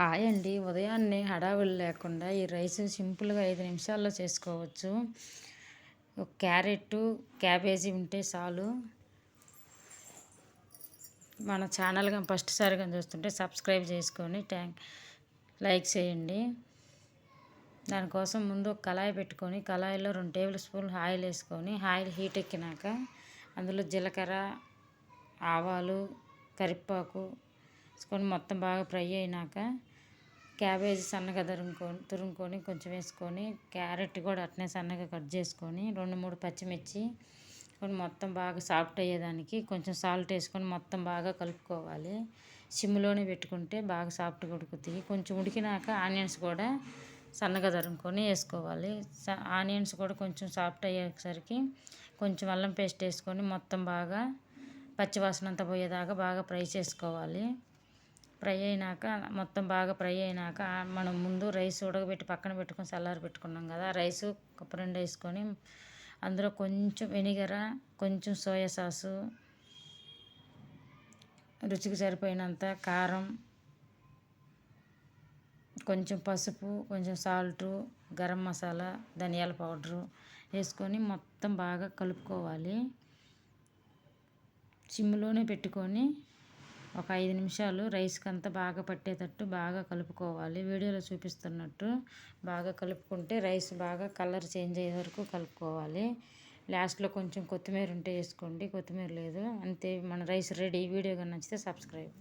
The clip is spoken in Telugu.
హాయ్ అండి. ఉదయాన్నే హడావిడి లేకుండా ఈ రైస్ సింపుల్గా ఐదు నిమిషాల్లో చేసుకోవచ్చు. ఒక క్యారెట్ క్యాబేజీ ఉంటే చాలు. మన ఛానల్గా ఫస్ట్ సారిగా చూస్తుంటే సబ్స్క్రైబ్ చేసుకొని ట్యాంక్ లైక్ చేయండి. దానికోసం ముందు ఒక కళాయి పెట్టుకొని కళాయిలో రెండు టేబుల్ స్పూన్ ఆయిల్ వేసుకొని ఆయిల్ హీట్ ఎక్కినాక అందులో జీలకర్ర ఆవాలు కరివేపాకు వేసుకొని మొత్తం బాగా ఫ్రై అయినాక క్యాబేజీ సన్నగా తురుముకొని తురుముకొని కొంచెం వేసుకొని క్యారెట్ కూడా అట్నే సన్నగా కట్ చేసుకొని రెండు మూడు పచ్చిమిర్చి కొన్ని మొత్తం బాగా సాఫ్ట్ అయ్యేదానికి కొంచెం సాల్ట్ వేసుకొని మొత్తం బాగా కలుపుకోవాలి. సిమ్లోనే పెట్టుకుంటే బాగా సాఫ్ట్గా ఉడుకుతాయి. కొంచెం ఉడికినాక ఆనియన్స్ కూడా సన్నగా తరుముకొని వేసుకోవాలి. ఆనియన్స్ కూడా కొంచెం సాఫ్ట్ అయ్యేసరికి కొంచెం అల్లం పేస్ట్ వేసుకొని మొత్తం బాగా పచ్చివాసన అంతా పోయేదాకా బాగా ఫ్రై చేసుకోవాలి. ఫ్రై అయినాక మొత్తం బాగా ఫ్రై అయినాక మనం ముందు రైస్ ఉడకబెట్టి పక్కన పెట్టుకొని చల్లారి పెట్టుకున్నాం కదా రైస్ ఒక రెండు వేసుకొని అందులో కొంచెం వెనిగర కొంచెం సోయా సాసు రుచికి సరిపోయినంత కారం కొంచెం పసుపు కొంచెం సాల్టు గరం మసాలా ధనియాల పౌడరు వేసుకొని మొత్తం బాగా కలుపుకోవాలి. సిమ్లోనే పెట్టుకొని ఒక ఐదు నిమిషాలు రైస్కి అంతా బాగా పట్టేటట్టు బాగా కలుపుకోవాలి. వీడియోలో చూపిస్తున్నట్టు బాగా కలుపుకుంటే రైస్ బాగా కలర్ చేంజ్ అయ్యే వరకు కలుపుకోవాలి. లాస్ట్లో కొంచెం కొత్తిమీర ఉంటే వేసుకోండి. కొత్తిమీర లేదు. అంతే మన రైస్ రెడీ. వీడియో కానీ నచ్చితే సబ్స్క్రైబ్.